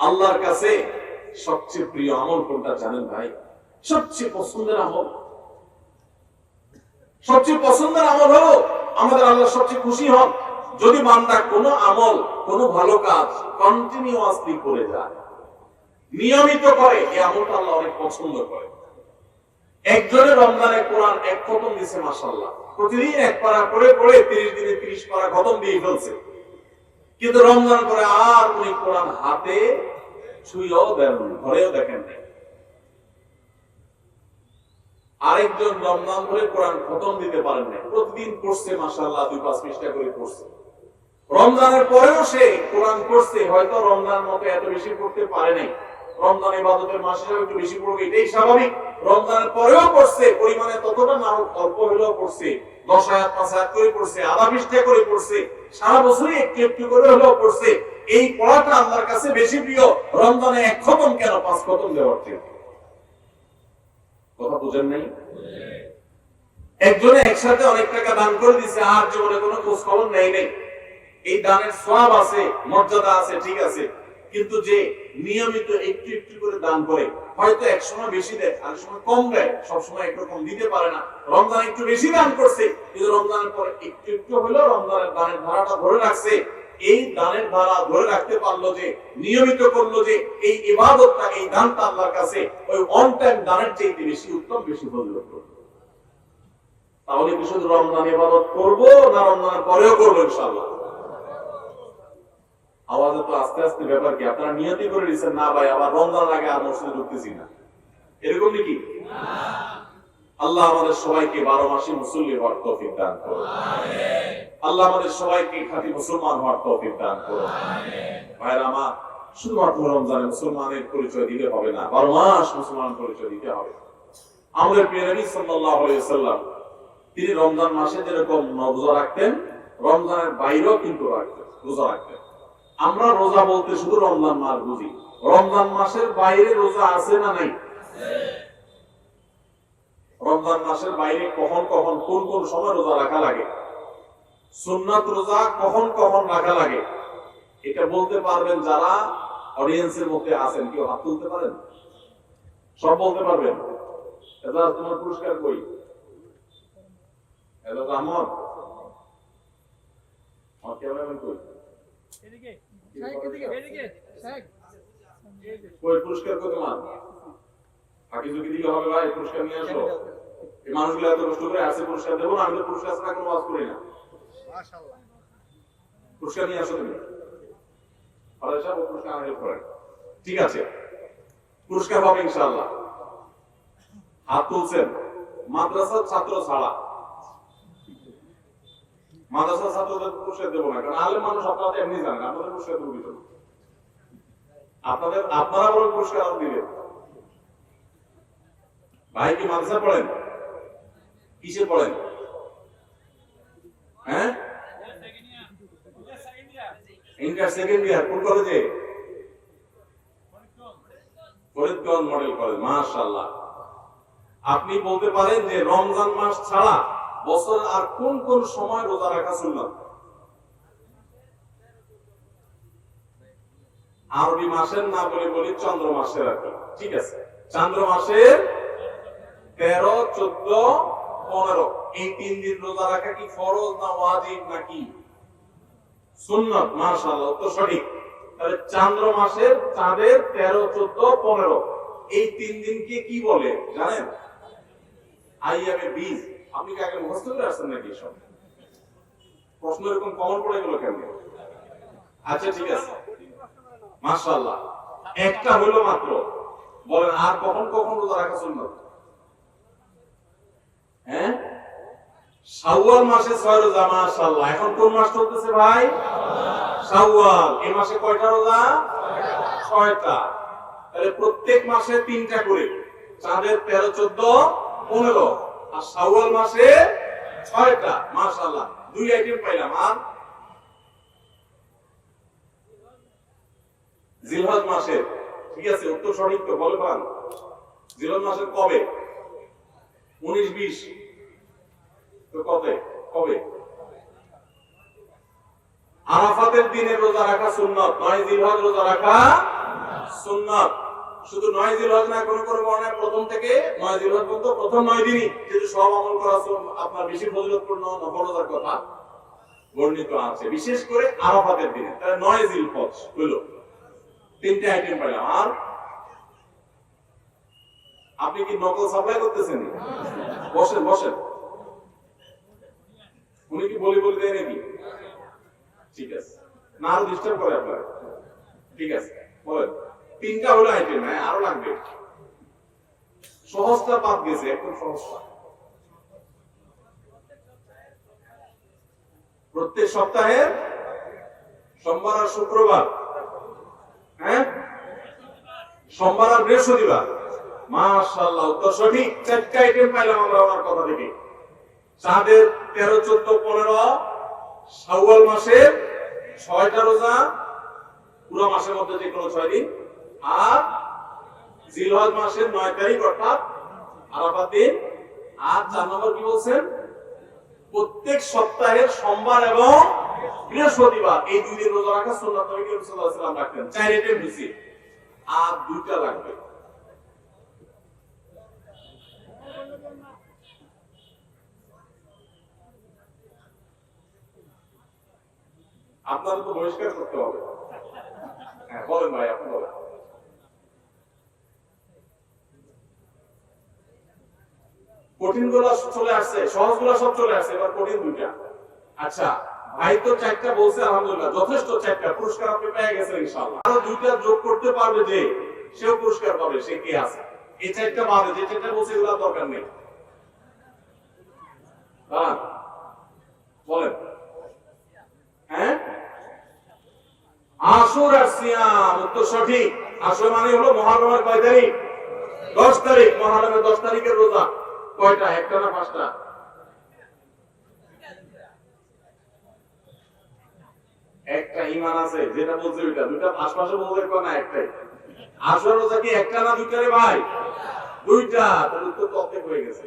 আল্লাহর কাছে সবচেয়ে প্রিয় আমল কোনটা জানেন ভাই? সবচেয়ে পছন্দের আমল। সবচেয়ে পছন্দের আমল হলো আমাদের আল্লাহ সবচেয়ে খুশি হন। যদি বান্দা কোনো আমল, কোনো ভালো কাজ কন্টিনিউয়াসলি করে যায়, নিয়মিত করে, এই আমলটা আল্লাহ অনেক পছন্দ করে। একজনের রমজানে কোরআন এক খতম দিছে মাসাল্লাহ প্রতিদিন এক পারা করে পড়ে তিরিশ দিনে তিরিশ পারা খতম দিয়ে ফেলছে। কিন্তু রমজান করে আর উনি কোরআন হাতে ছুঁয়েও দেন ঘরেও দেখেন আরেকজন রমজান ধরে কোরআন খতম দিতে পারেন না প্রতিদিন পড়ছে মাসাল্লাহ দুই, পাঁচ পৃষ্ঠা করে পড়ছে। রমজানের পরেও সে কোরআন পড়ছে, হয়তো রমজান মতো এত বেশি পড়তে পারে নাই। রমজান ইবাদতের মাস হিসেবে একটু বেশি পড়বে এটাই স্বাভাবিক। রমজানের পরেও পড়ছে, পরিমাণে ততটা না, অল্প হলেও পড়ছে। দশ হাজার, পাঁচ করে পড়ছে, আধা করে পড়ছে, সারা বছরই একটু একটু করে হলেও পড়ছে। এই পড়াটা আল্লাহর কাছে বেশি প্রিয়। রমজানে এক খতম কেন? পাঁচ খতম দেওয়ার থেকে। কথা বুঝেন নাই? একজনে একসাথে অনেক টাকা দান করে দিছে, আর জীবনে কোনো খোঁজ খবর নেই। নেই এই দানের সব আছে, মর্যাদা আছে, ঠিক আছে। কিন্তু যে নিয়মিত একটু একটু করে দান করে, হয়তো এক সময় বেশি দেয় আর সময় কম দেয়, সবসময় একরকম দিতে পারে না। রমজান একটু বেশি দান করছে, কিন্তু রমজানের পরে একটু একটু হলেও রমজানের দানের ধারাটা ধরে রাখছে। এই দানের ধারা ধরে রাখতে পারল যে, নিয়মিত করল যে, এই ইবাদতটা, এই দানটা আল্লাহর কাছে, ওই অন টাইম দানের চাইতে বেশি, উত্তম বেশি ফজিলত তাহলে কি শুধু রমজান ইবাদত করব না রমজানের পরেও করব ইনশাআল্লাহ? আওয়াজে তো আস্তে আস্তে ব্যাপার কি, আপনারা নিয়তি করে দিচ্ছেন না ভাই, আবার রমজান আগে আর মসজিদে ঢুকতেছি না। এরকম নাকি? আল্লাহ আমাদের সবাইকে বারো মাসে মুসল্লি হওয়ার তৌফিক দান আল্লাহ আমাদের সবাইকে মুসলমান হওয়ার তৌফিক দান আমার, শুধুমাত্র রমজানে মুসলমানের পরিচয় দিলে হবে না, বারো মাস মুসলমান পরিচয় দিতে হবে। আমাদের আলাইহি সাল্লাম তিনি রমজান মাসে যেরকম রোজা রাখতেন, রমজানের বাইরেও কিন্তু রাখতেন, রোজা রাখতেন। আমরা রোজা বলতে শুধু রমজান মাস বুঝি। রমজান মাসের বাইরে রোজা আছে না নাই? রমজান মাসের বাইরে কখন কখন কোন কোন সময় রোজা রাখা লাগে? সুন্নাত রোজা কখন কখন রাখা লাগে? এটা বলতে পারবেন যারা অডিয়েন্সের মধ্যে আছেন। কেউ হাত তুলতে পারেন? সব বলতে পারবেন? এবার তোমার পুরস্কার কই? এবার আমার আমার ক্যামেরাম্যান কই? এদিকে। এদিকে। এদিকে শাহেক পুরস্কার কই তোমার ফাঁকি ঝুঁকি দিলে হবে ভাই পুরস্কার নিয়ে আসো। এই মানুষগুলো এত কষ্ট করে আসে পুরস্কার দেবো না আমি তো পুরস্কার ছাড়া কোনো ওয়াজ করি না। পুরস্কার নিয়ে আসো তুমি। ফলে সব পুরস্কার হেল্প করেন ঠিক আছে। পুরস্কার পাবে ইনশাআল্লাহ। হাত তুলছেন। মাদ্রাসার ছাত্র ছাড়া। মাদ্রাসার ছাত্রদের পুরস্কার দেবো না, কারণ আলেম মানুষ আপনারা এমনি জানেন আপনাদের পুরস্কার দেবো কিন্তু আপনাদের, আপনারা বরং পুরস্কার আরও দিবেন। ভাই, কি মাদ্রাসা পড়েন? কিসে পড়েন? হ্যাঁ? ইন্টার সেকেন্ড ইয়ার, কোন কলেজে? ফরিদগঞ্জ মডেল কলেজ, মাশাআল্লাহ। আপনি বলতে পারেন যে রমজান মাস ছাড়া বছর আর কোন কোন সময় রোজা রাখা সুন্নাত? আরবি মাসের না বলে বলি চন্দ্র মাসের আর কি। ঠিক আছে? চন্দ্র মাসের তেরো, চোদ্দ, পনেরো। এই তিন দিন রোজা রাখা কি ফরজ না ওয়াজিব নাকি? সুন্নত, মাশাআল্লাহ তো সঠিক। তাহলে চান্দ্র মাসের চাঁদের তেরো, চোদ্দ, পনেরো। এই তিন দিনকে কি বলে? জানেন? আইয়ামে বীজ। আপনি কি আগে মুখস্থ করে আসছেন নাকি সব প্রশ্ন এরকম কমন পড়ে গেল কেন? আচ্ছা ঠিক আছে। মাশাআল্লাহ। একটা হলো মাত্র। বলেন, আর কখন কখন রোজা রাখা সুন্নত? হ্যাঁ? শাওয়াল মাসে ছয় রোজা, মাশাআল্লাহ। এখন কোন মাস চলতেছে ভাই? শাওয়াল। এই মাসে কয়টা রোজা? ছয়টা। তাহলে প্রত্যেক মাসে তিনটা করে। চাঁদের তেরো, চোদ্দ, পনেরো। আর শাওয়াল মাসে ছয়টা, মাশাআল্লাহ। দুই আইটেম পাইলাম। আর জিলহজ মাসে, ঠিক আছে, উত্তর সঠিক তো বলে পান জিলহজ মাসের কবে? উনিশ, বিশ। তো কবে? কবে? আরাফাতের দিনে রোজা রাখা সুন্নত নয় জিলহজ রোজা রাখা সুন্নাত। শুধু নয় জিল হজ না, কোনো কোনো প্রথম থেকে নয় জিল হজ পর্যন্ত, প্রথম নয় দিনই যেহেতু সব আমল করা আপনার বেশি ফজিলতপূর্ণ নফলতার কথা বর্ণিত আছে। বিশেষ করে আরাফাতের দিনে, তাহলে নয় জিল হজ হলো। তিনটে আইটেম পাইলাম। আর আপনি কি নকল সাপ্লাই করতেছেন? বসেন বসেন। উনি কি বলি বলি দেয় নাকি? ঠিক আছে। না আরও ডিস্টার্ব করে আপনার। ঠিক আছে, বলেন। তিনটা হলো আইটেম হ্যাঁ? আরও লাগবে। সহজটা বাদ গেছে, একদম সহজটা। প্রত্যেক সপ্তাহে সোমবার আর শুক্রবার হ্যাঁ? সোমবার আর বৃহস্পতিবার। মাশাআল্লাহ, উত্তর সঠিক। চারটা আইটেম পাইলাম আমরা ওনার কথা থেকে। চাঁদের তেরো, চোদ্দ, পনেরো, শাওয়াল মাসের ছয়টা রোজা, পুরো মাসের মধ্যে যে কোনো ছয় দিন আর জিলহজ মাসের নয় তারিখ, অর্থাৎ দিন। আর চার নম্বর কি বলছেন? প্রত্যেক সপ্তাহের সোমবার এবং বৃহস্পতিবার। এই দুই দিন রোজা রাখা সুন্নাত রাখতেন। চার আইটেম দিছি আর দুইটা লাগবে। আপনাদের তো বহিষ্কার করতে হবে। হ্যাঁ বলেন ভাই, আপনি বলেন। কঠিনগুলো চলে আসছে সহজগুলো সব চলে আসছে, এবার কঠিন দুইটা। আচ্ছা ভাই তো চারটা বলছে, আলহামদুলিল্লাহ, যথেষ্ট চারটা, পুরস্কার আপনি পেয়ে গেছেন ইনশাআল্লাহ। আরও দুইটা যোগ করতে পারবে যে, সেও পুরস্কার পাবে, সে কে আছে? এই চারটা বাদে, যে চারটা বলছে, এগুলো দরকার নেই। বলেন। হ্যাঁ? আসুর আর সিয়াম, উত্তর সঠিক। আসর মানে হলো মহারমের কয় তারিখ? দশ তারিখ। মহারমের দশ তারিখের রোজা। কয়টা? একটা না পাঁচটা? একটা ইমান আছে, যেটা বলছে ওইটা। দুটা আশপাশে বলতে না একটাই? আসর রোজা কি একটা না দুইটা রে ভাই? দুইটা, তাহলে তো হয়ে গেছে।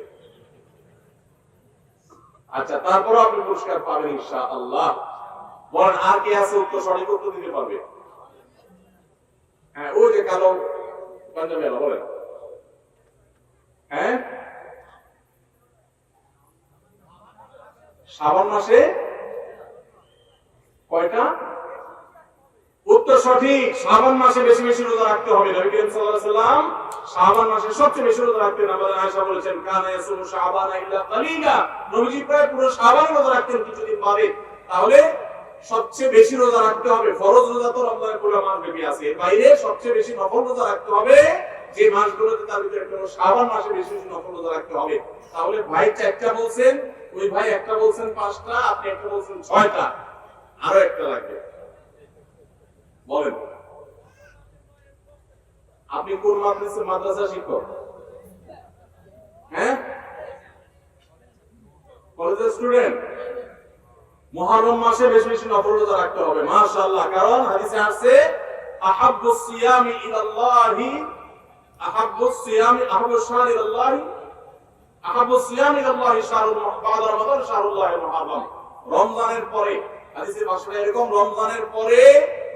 আচ্ছা তারপরও আপনি পুরস্কার পাবেন আল্লাহ বলেন, আর কে আছে উত্তর? সঠিক উত্তর দিতে পারবে? হ্যাঁ ওই যে কালো পাঞ্জাবি বলেন। হ্যাঁ? শ্রাবণ মাসে কয়টা? উত্তর সঠিক, শ্রাবণ মাসে বেশি বেশি রোজা রাখতে হবে। নবী করিম সাল্লাল্লাহু আলাইহি সাল্লাম শ্রাবণ মাসে সবচেয়ে বেশি রোজা রাখতেন। আমাদের আয়েশা বলেছেন, কানা ইয়াসুমু শাবান ইল্লা কালিলা। নবীজি প্রায় পুরো শ্রাবণ রোজা রাখতেন কিছুদিন বাদে। তাহলে সবচেয়ে বেশি রোজা রাখতে হবে ফরজ রোজা তো রমজানের পুরো মাস ব্যাপী আছে। বাইরে সবচেয়ে বেশি নফল রোজা রাখতে হবে যে মাসগুলোতে তার ভিতরে শ্রাবণ মাসে বেশি বেশি নফল রোজা রাখতে হবে। তাহলে ভাই চারটা বলছেন ওই ভাই একটা বলছেন পাঁচটা, আপনি একটা বলছেন ছয়টা। আরও একটা লাগবে। বলেন। আপনি কোন মাদ্রাসা মাদ্রাসা শিক্ষক? হ্যাঁ? কলেজের স্টুডেন্ট মুহররম মাসে বেশি বেশি নফল রোজা রাখতে হবে। মাশাআল্লাহ, কারণ হাদিসে আছে, আহাব্বুস সিয়ামি ইলাল্লাহি আহাব্বুস সিয়ামি আহাব্বুস শাহরি ইলাল্লাহি রমজানের পরে এরকম রমজানের পরে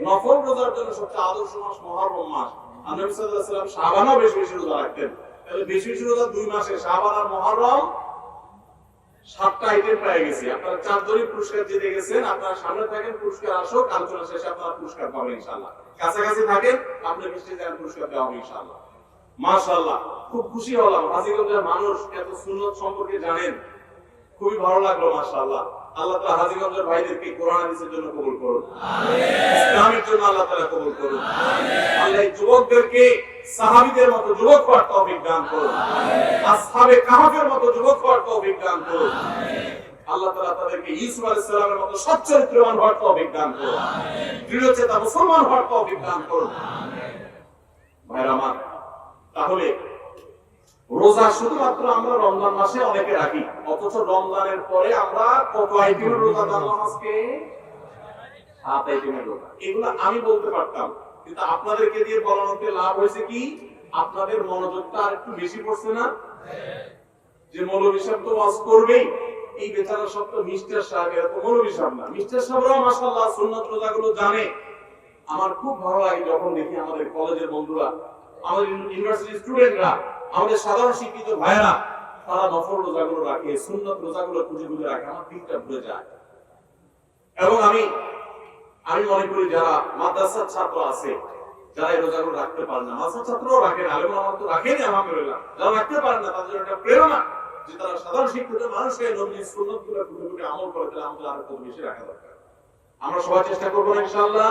নফল রোজার জন্য সবচেয়ে আদর্শ মাস মুহররম মাস। আর দুই মাসে, শাবান আর মুহররম সাতটা আইটেম পেয়ে গেছি। আপনারা চারজনই জিতে গেছেন, আপনারা সামনে থাকেন আসুক, আলোচনা শেষে আপনারা পুরস্কার পাবেন কাছাকাছি থাকেন, আপনি মিষ্টি দেন পুরস্কার দেওয়া হবে ইনশাআল্লাহ। মাশাআল্লাহ খুব খুশি হলাম। হাজিগঞ্জের মানুষ এত সুন্নত সম্পর্কে জানেন। খুবই ভালো লাগল মাশাআল্লাহ। আল্লাহ তাআলা হাজিগঞ্জের ভাইদেরকে কোরআন হাদিসের জন্য কবুল করুন ইসলামের জন্য আল্লাহ তাআলা কবুল করুন আল্লাহ যুবকদেরকে সাহাবীদের মতো যুবক হওয়ার তৌফিক দান করুন আসহাবে কাহাফের মতো যুবক হওয়ার তৌফিক দান করুন আল্লাহ তাআলা তাদেরকে ইউসুফ আলাইহিস সালামের মতো সচ্চরিত্রবান হওয়ার তৌফিক দান করুন দৃঢ়চেতা মুসলমান হওয়ার তৌফিক দান করুন ভাইরা আমার তাহলে রোজা শুধুমাত্র আমরা রমজান মাসে অনেকে রাখি, অথচ রমজানের পরে আমরা কত রোজা জানলাম সাত রোজা। এগুলো আমি বলতে পারতাম, কিন্তু আপনাদেরকে দিয়ে বলানোতে লাভ হয়েছে কি? আপনাদের মনোযোগটা আর একটু বেশি পড়ছে না? যে সাহেব তো ওয়াজ করবেই, এই বেচারা সব তো মিস্টার সাহেব, এরা তো মৌলবী সাহেব না। মিস্টার সাহেবরাও মাশাআল্লাহ সুন্নাত রোজাগুলো জানে। আমার খুব ভালো লাগে যখন দেখি আমাদের কলেজের বন্ধুরা আমাদের ইউনিভার্সিটি স্টুডেন্টরা আমাদের সাধারণ শিক্ষিত তারা রোজাগুলো রাখে, সুন্নত রোজাগুলো খুঁজে খুঁজে রাখে, আমার ভুলে যায়। এবং আমি আমি মনে করি যারা মাদ্রাসার ছাত্র আছে, যারা এই রোজাগুলো রাখতে পারে না, মাদ্রাসার ছাত্রও রাখেন আলেম আমার তো রাখেনি, আলহামদুলিল্লাহ। যারা রাখতে পারেন না, তাদের একটা প্রেরণা যে তারা সাধারণ শিক্ষিত মানুষকে নবীর সুন্নতগুলো খুঁজে খুঁজে আমল করে, তাহলে আমাদের আরও বেশি রাখা দরকার। আমরা সবাই চেষ্টা করব না, ইনশাআল্লাহ?